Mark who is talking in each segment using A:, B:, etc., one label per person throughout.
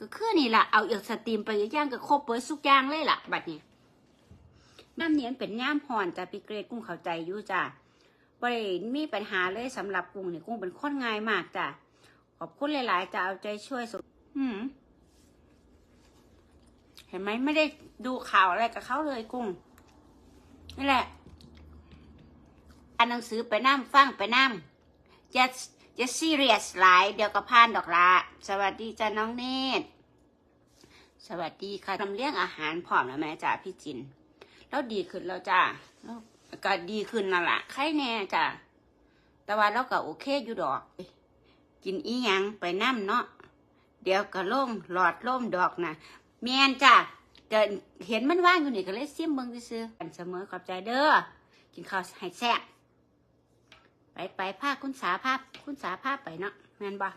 A: ก็คือนี่ล่ะเอาเอีกสตรีมไปอีกอย่างก็ครบเบิดทุกย่างเลยล่ะบัดนี้น้ำเนียนเป็นย่ามพรจ้ะพี่เกรดกุ้งเข้าใจอยู่จ้ะบ่ได้มีปัญหาเลยสำหรับกุ้งเนี่ยกุ้งเป็นคนง่ายมากจ้ะขอบคุณหลาย ๆจะเอาใจช่วยสุดอืมเห็นไหมไม่ได้ดูข่าวอะไรกับเขาเลยกุ้งนี่แหละอ่านหนังสือไปน้ำฟังไปน้ำจะ จะซีเรียสหลายเดี๋ยวก็พานดอกละสวัสดีจ้าน้องเนตรสวัสดีค่ะทำเลี้ยงอาหารพร้อมแล้วแม่จ้าพี่จิน แล้วดีขึ้นแล้วจ้าก็ดีขึ้นนั่นแหละไข้แน่จ้าแต่ว่าเราก็โอเคอยู่ดอก กินอีหยังไปน้ำเนาะเดี๋ยวก็ล่มหลอดล่มดอกนะแมนจ้าก็เห็นมันว่างอยู่นี่ก็เลยซิมเบิ่งซื้อกันเสมอขอบใจเด้อกินข้าวให้แซ่บ ไปไปภาคคุณสาภาพคุณสาภาพไปเนาะแม่นบ่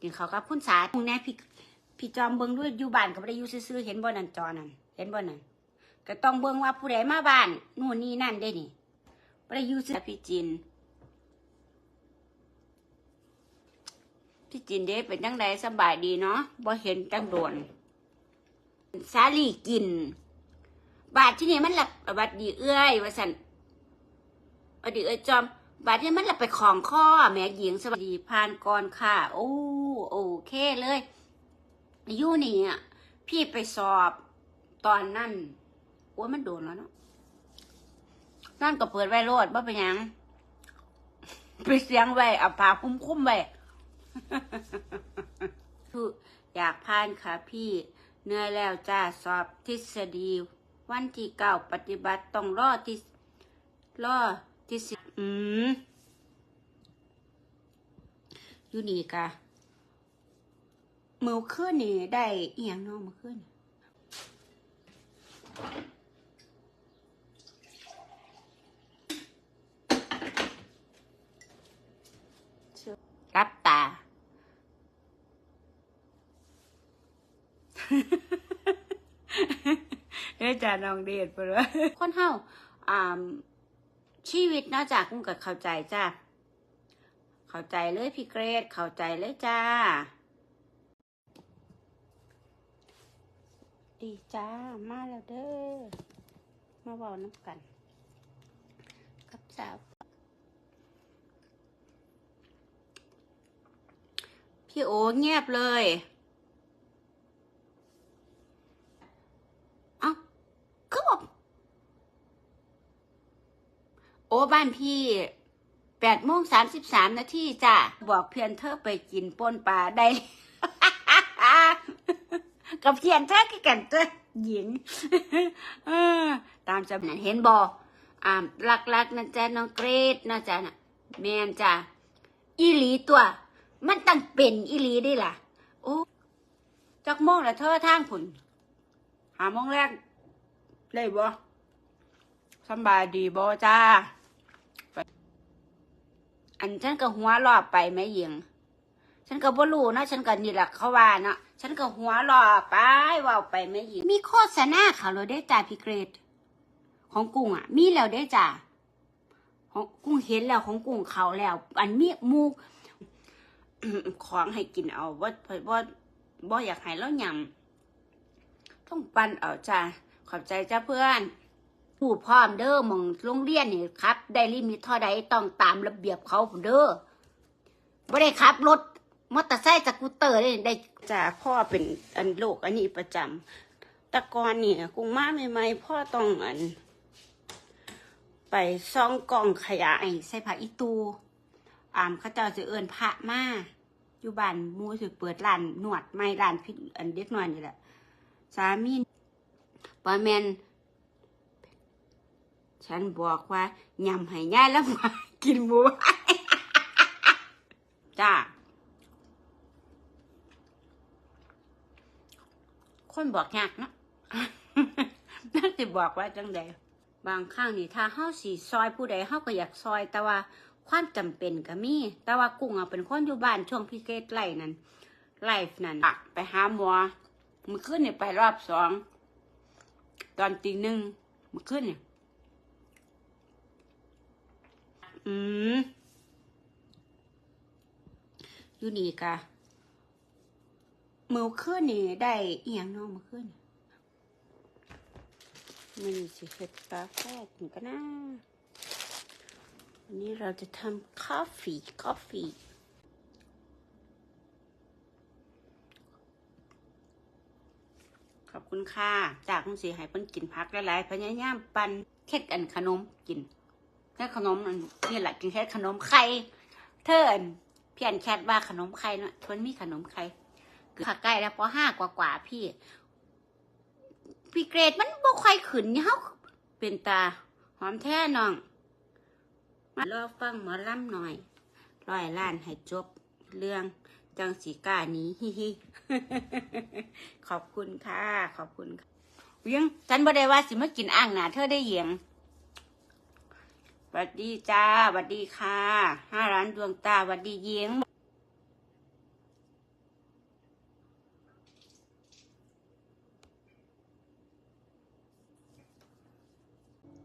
A: กินข้ากับคุณสาพรุ่งนี้พี่พี่จอมเบิ่งด้วยอยู่บ้านก็บ่ได้อยู่ซื่อเห็นบ่นั่นจอนั่นเห็นบ่นั่นก็ต้องเบิ่งว่าผู้ใดมาบ้านนู่นนี่นั่นได้นี่บ่ได้อยู่ซื่อพี่จิน พี่จินเด้เป็นจังไดสบายดีเนาะบ่เห็นจังโดนสาลีกิน บาทที่นี่มันหลับบาทดีเอื้อยว่าสันบาทดีเอื้อยจอม บาทที่มันลับไปของข้อแม่หญิงสวัสดีพานก่อนค่ะ โอ้โอเคเลยอยู่นี่อะพี่ไปสอบตอนนั่นโอ้ยมันโดนแล้วเนาะนั่นก็เปิดไว้โลดว่าเป็นยังไปเสียงไว้เอาผาคุ้มคุ้มไว้คืออยากพานค่ะพี่เหนื่อยแล้วจ้าสอบทฤษฎี วันที่เก้าปฏิบัติต้องรอที่รอที่สิ อืมอยู่นี่ค่ะมือขึ้นนี่ได้อียงน้องมือขึ้นรับตา เอ้ยจ้าน้องเดชไปเลยคนเฮาอ่า ชีวิตนอกจากกุ้งกับเข้าใจจ้าเข้าใจเลยพี่เกรดเข้าใจเลยจ้า ดีจ้า มาแล้วเด้อมาเว้าน้ำกัน กับสาวพี่โอเงียบเลย เอ้าเขาบอก โอ้ บ้านพี่แปดโมงสามสิบสามนาทีจ้ะ บอกเพื่อนเธอไปกินป่นปลาได้ กับเพื่อนเธอคือกันเจ้ะหญิงตามจำนั้นเห็นบออ่าลักๆนะจ๊ะน้องเกรดนะจ๊ะน่ะแมนจ้ะอีหลีตัว มันตั้งเป็นอีหลีได้ล่ะ โอ้จักโมงละเธอทางผุนหาโมงแรกเลยบ่สบายดีบ่จ้า อันฉันก็หัวรอบไปแม่หญิง ฉันก็บ่รู้นะฉันก็นี่แหละเขาว่าเนาะฉันก็หัวรอไปว่าไปแม่หญิง มีโฆษณาเขาเลยได้จ้าพี่เกรด ของกุ้งอะ มีแล้วได้จ้าของกุ้งเห็นแล้วของกุ้งเขาแล้ว อันมีมูของให้กินเอาว่าว่าบ่อยากให้เรายำต้องปันเอาจ้าขอบใจจ้าเพื่อน ผู้พร้อมเด้อมองโรงเรียนนี่ครับ ได้ลิมิตเท่าใดต้องตามระเบียบเขาเด้อบ่ได้ขับรถมอเตอร์ไซค์สกูเตอร์ได้ได้จ้าพ่อเป็นอันโลกอันนี้ประจำแต่ก่อนเนี่ยกุ้งมาใหม่ๆพ่อต้องอัน ไปซ่องกล่องขยะไอ้ใส่ผ้าอีตูอ่ามเขาเจ้าจะเอินพระมาอยู่บ้านมูสิเปิดร้านนวดไม่ร้านพิษอันเด็กน้อยนี่แหละสามีปอแมน ฉันบอกว่ายำให้ย่ายแล้วมากินหมูจ้าคนบอกยากนะน่าจะบอกว่าจังใดบางครั้งนี่ถ้าเฮาสีซอยผู้ใดเฮาก็อยากซอย แต่ว่าความจำเป็นก็มี แต่ว่ากุ้งอะเป็นคนอยู่บ้านช่วงพิเกตไล่นั่นไลฟ์นั่นไปหาหมอมื่อคืนเนี่ยไปรอบสองตอนตีหนึ่งมื่อคืนเนี่ย อืมอยู่นี่กะมือขึ้นนี่ได้เอียงน้องมือขึ้นมันสิเฮ็ดกาแฟกินกันนะวันนี้เราจะทำ coffee coffee ขอบคุณค่ะ จากคุณสีให้เพิ่นกินพักหลายๆพยายามปันเค็ดกันขนมกิน แค่ขนมนั่นนี่แหละกินแค่ขนมไข่เทินเพียนแคทว่าขนมไข่เนาะทวนมีขนมไข่คือผักใกล้แล้วพอห้ากว่ากว่าๆพี่ พี่เกรดมันบ่ค่อยขึ้นเฮาเป็นตาหอมแท้น้องมารอฟังหมอลำหน่อยร้อยล้านให้จบเรื่องจังสีกาหนี้ฮิฮิขอบคุณค่ะ ขอบคุณค่ะเวียงฉันบ่ได้ว่าสิมากินอ่างหนาเธอได้เหยียง สวัสดีจ้าสวัสดีค่ะห้าร้านดวงตาสวัสดีเยียง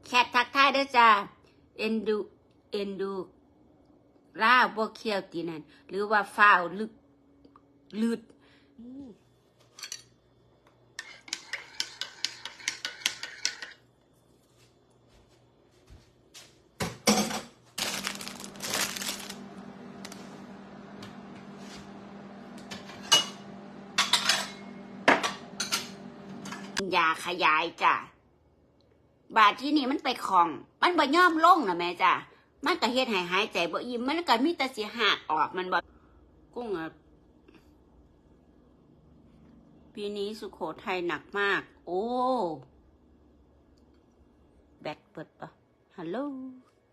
A: แคททักทายด้อจ้าเอ็นดู เอ็นดูล่าบ่เคียวตีนั่นหรือว่าฟ้าวลึกลืด ยาขยายจ้ะ บาดที่นี่มันไปของ มันบ่ย่อมลงนะแม่จ้ะ มันก็เฮ็ดให้หายใจบ่อิ่มมันก็มีแต่สิหักออกมันบ่กุ้งอะปีนี้สุโขทัยหนักมาก โอ้ แบตเปิดปะฮัลโหล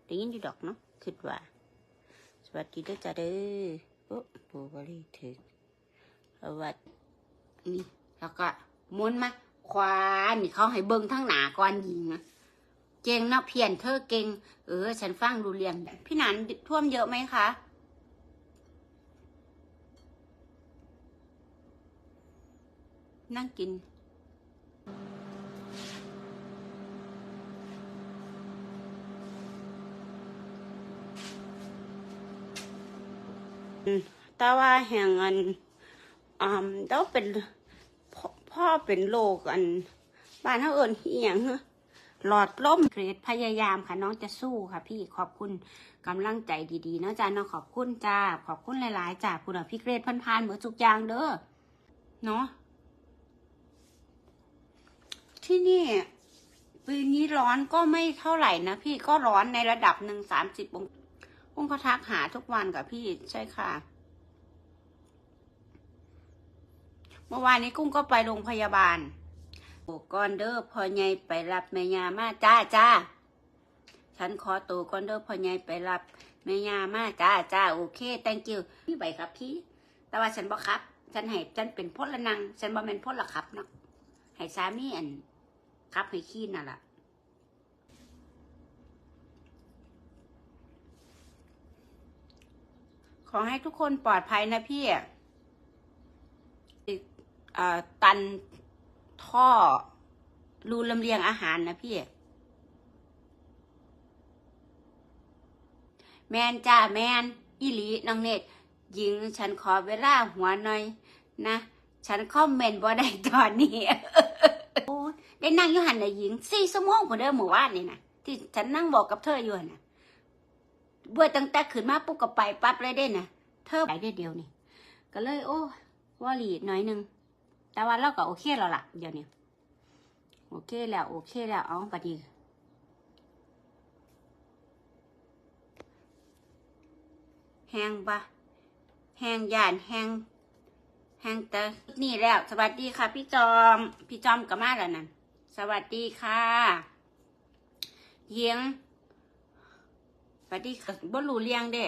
A: ได้ยินอยู่ดอกเนาะคิดว่า สวัสดีเด้อจ้าเด้อโอ้ปูบริถึกสวัสดีนี่แล้วก็มุนมา ควานี่เขาให้เบิ่งทั้งหนาก่อนยิงเก่งเนาะเพียนเธอเก่งเออ ฉันฟังดูเรียงพี่หนันท่วมเยอะไหมคะนั่งกิน แต่ว่าแห่งอันอ่าต้องเป็น พ่อเป็นโรคอันบ้านเขาเอิญเอียงเหรอหลอดล้มเกรดพยายามค่ะน้องจะสู้ค่ะ พี่ขอบคุณกำลังใจดีๆเนาะจ้าน้องขอบคุณจ้าขอบคุณหลายๆจ้าคุณพี่เกรดพันๆเหมือนทุกยางเด้อเนาะที่นี่ปีนี้ร้อนก็ไม่เท่าไหร่นะพี่ก็ร้อนในระดับหนึ่งสามสิบององก็ทักหาทุกวันกับพี่ใช่ค่ะ เมื่อวานนี้กุ้งก็ไปโรงพยาบาลโอ้กอนเดอร์พอไงไปรับแม่ยามาจ้าจ้าฉันขอตัวกอนเดอร์พอไงไปรับแม่ยามาจ้าจ้าโอเค thank you พี่ไปครับพี่ แต่ว่าฉันบอกครับ ฉันให้ฉันเป็นพลนัง ฉันบ่เป็นพลขับเนาะให้สามีอันขับให้ขี้นั่นแหละขอให้ทุกคนปลอดภัยนะพี่อ่อ ตันท่อรูลำเลียงอาหารนะพี่ แมนจ้าแมนอีหลีน้องเนตหญิงฉันขอเวลาหัวหน่อยนะ ฉันคอมเมนต์บ่ได้ตอนนี้โอ้ยได้นั่งอยู่หันในหญิงสี่ชั่วโมงคนเดิมเมื่อวานนี่นะที่ฉันนั่งบอกกับเธออยู่นะเบื่อตั้งแต่ขึ้นมาปุ๊บก็ไปปั๊บเลยเด้นะเธอไปได้เดียวนี่ ก็เลย โอ้ว่าหลีหน่อยหนึง แต่ว่าเราก็โอเคแล้วล่ะ เดี๋ยวนี้โอเคแล้วโอเคแล้วเอาปดีแหงปะแหงยานแหงแหงแต่นี่แล้ว สวัสดีค่ะ พี่จอม พี่จอมก็มาแล้วนั่นสวัสดีค่ะเยียงสวัสดีค่ะบ่รู้เรียงเด้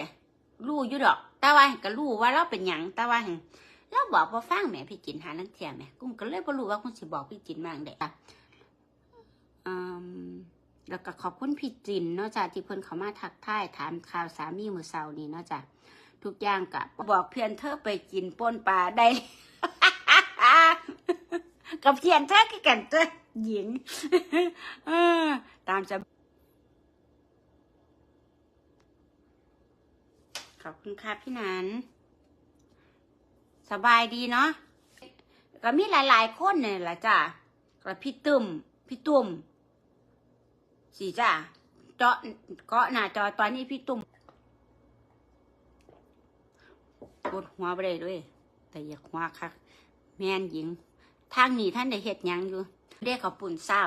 A: รู้อยู่ดอก แต่ว่าก็รู้ว่าเราเป็นหยังแต่ว่า หั่นเราบอกพอฟังแม่พี่จินหาลังเทียแม่กุ้งก็เลยบ่รู้ว่ากุ้งสิบอกพี่จินบ้างเด้อะแล้วก็ขอบคุณพี่จินเนาะจ้ะที่เพิ่นเขามาทักทายถามข่าวสามีมือเช้านี้เนาะจ้ะทุกอย่างกะบอกเพียนเธอไปกินป่นปลาได้กับเพียนเธอคือกันตัวหญิงตามจะขอบคุณค่ะพี่นัน สบายดีเนาะก็มีหลาย ๆ คนเนี่ยแหละจ้ะก็พี่ตุ้มพี่ตุ้มสีจ้ะเจาะเกาะหน้าจอตอนนี้พี่ตุ้มปวดหัวไปเลยด้วย แต่อยากหัวคักแม่นหญิงทางนี้ท่านได้เฮ็ดยังอยู่เรียกเขาปุ่นเศร้า